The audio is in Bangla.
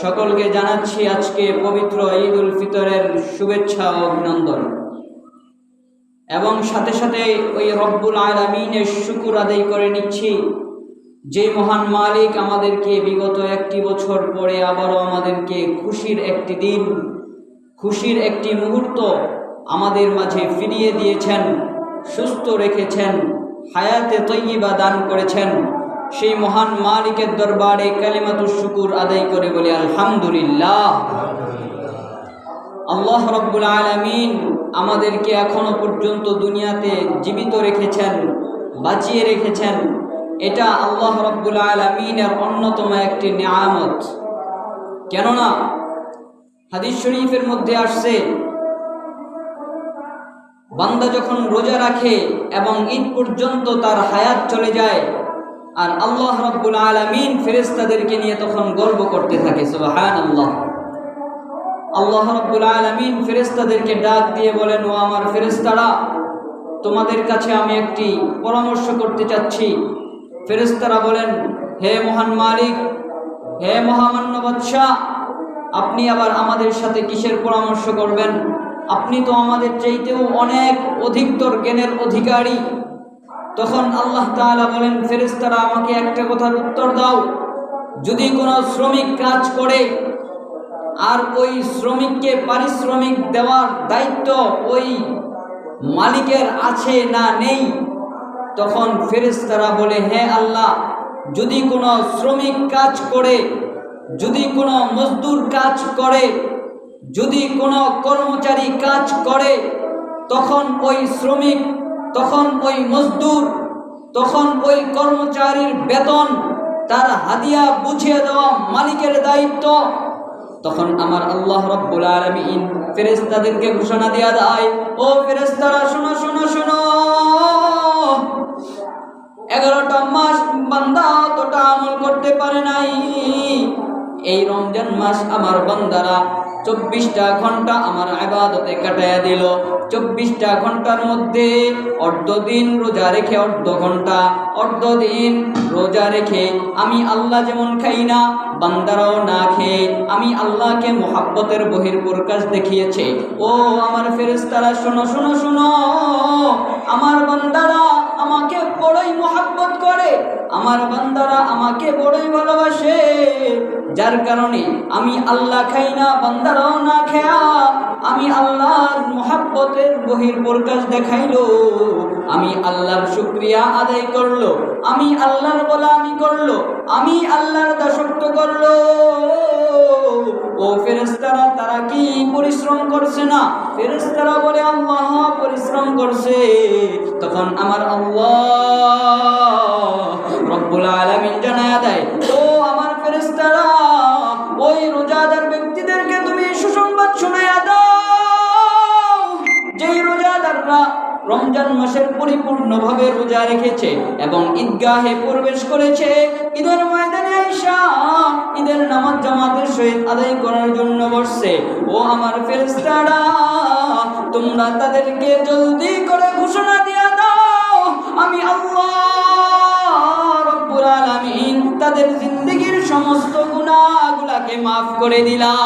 সকলকে জানাচ্ছি আজকে পবিত্র ঈদ উল ফিতরের শুভেচ্ছা ও অভিনন্দন। এবং সাথে সাথে ওই রব্বুল আলমিনের শুকুর আদায় করে নিচ্ছি। যে মহান মালিক আমাদেরকে বিগত একটি বছর পরে আবারও আমাদেরকে খুশির একটি দিন, খুশির একটি মুহূর্ত আমাদের মাঝে ফিরিয়ে দিয়েছেন, সুস্থ রেখেছেন, হায়াতে তৈবা দান করেছেন। সেই মহান মালিকের দরবারে কালিমাতুর শুকুর আদায় করে বলি, আলহামদুলিল্লাহ। আল্লাহ রব্বুল আলমিন আমাদেরকে এখনও পর্যন্ত দুনিয়াতে জীবিত রেখেছেন, বাঁচিয়ে রেখেছেন। এটা আল্লাহ রব্বুল আলমিনের অন্যতম একটি নিয়ামত। কেননা, হাদিস শরীফের মধ্যে আসছে, বান্দা যখন রোজা রাখে এবং ঈদ পর্যন্ত তার হায়াত চলে যায় আর আল্লাহ রব্বুল আলমিন ফেরেস্তাদেরকে নিয়ে তখন গর্ব করতে থাকে সুবাহান আল্লাহ আল্লাহ রব্বুল আলমিন ফেরেস্তাদেরকে ডাক দিয়ে বলেন, ও আমার ফেরেস্তারা তোমাদের কাছে আমি একটি পরামর্শ করতে চাচ্ছি। ফেরেস্তারা বলেন, হে মহান মালিক, হে মহামান্য বাদশাহ, আপনি আবার আমাদের সাথে কিসের পরামর্শ করবেন? আপনি তো আমাদের চাইতেও অনেক অধিকতর জ্ঞানের অধিকারী। তখন আল্লাহ তাআলা বলেন ফেরেস্তারা আমাকে একটা কথার উত্তর দাও। যদি কোনো শ্রমিক কাজ করে, আর ওই শ্রমিককে পারিশ্রমিক দেওয়ার দায়িত্ব ওই মালিকের আছে না নেই, তখন ফেরেস্তারা বলে, হে আল্লাহ, যদি কোনো শ্রমিক কাজ করে, যদি কোনো মজদুর কাজ করে, যদি কোনো কর্মচারী কাজ করে, তখন ওই শ্রমিক তখন ওই মজদুর, তখন ওই কর্মচারীর বেতন, তার হাদিয়া বুঝিয়ে দেওয়া মালিকের দায়িত্ব। তখন আমার আল্লাহ রব্বুল আলমিন ফেরেস্তাদেরকে ঘোষণা দেওয়া দেয়, ও ফেরেস্তারা শোনো শোনো শোনো। এই রমজান মাস আমার বান্দারা চব্বিশটা ঘণ্টা আমার আবাদতে কাটাইয়া দিল। চব্বিশটা ঘণ্টার মধ্যে অর্ধ দিন রোজা রেখে অর্ধ ঘণ্টা অর্ধ দিন রোজা রেখে আমি আল্লাহ যেমন খাই না, বান্দারাও না খেয়ে আমি আল্লাহকে মোহাব্বতের বহির প্রকাশ দেখিয়েছে। ও আমার ফেরেস্তারা শোনো শোনো শোনো, আমার বান্দারা আমাকে বড়ই মোহাব্বত করে, আমার বান্দারা আমাকে বড়ই যার কারণে আমি আল্লাহ খাই না বান্দারাও না খেয়া আমি আল্লাহর মোহাব্বতের বহির প্রকাশ দেখাইলো। আমি আল্লাহর শুক্রিয়া আদায় করল, আমি আল্লাহর গোলামি করল, আমি আল্লাহর দাসত্ব করল। ও ফেরেস্তারা তারা কি পরিশ্রম করছে না? ফেরেস্তারা বলে, আল্লাহ পরিশ্রম করছে। তখন আমার আল্লাহ রব্বুল আলামিন জানায়া দেয় রোজাদাররা রমজান মাসের পরিপূর্ণভাবে রোজা রেখেছে এবং ঈদগাহে প্রবেশ করেছে। ঈদের ময়দানে আইসা ঈদের নামাজ জামাতের সহিত আদায় করার জন্য বসছে। ও আমার ফেরেস্তারা তোমরা তাদেরকে জলদি করে ঘোষণা দিয়া দাও, আমি আল্লাহ রব্বুল আলামিন তাদের জিন্দগির সমস্ত গুনাহগুলাকে মাফ করে দিলাম।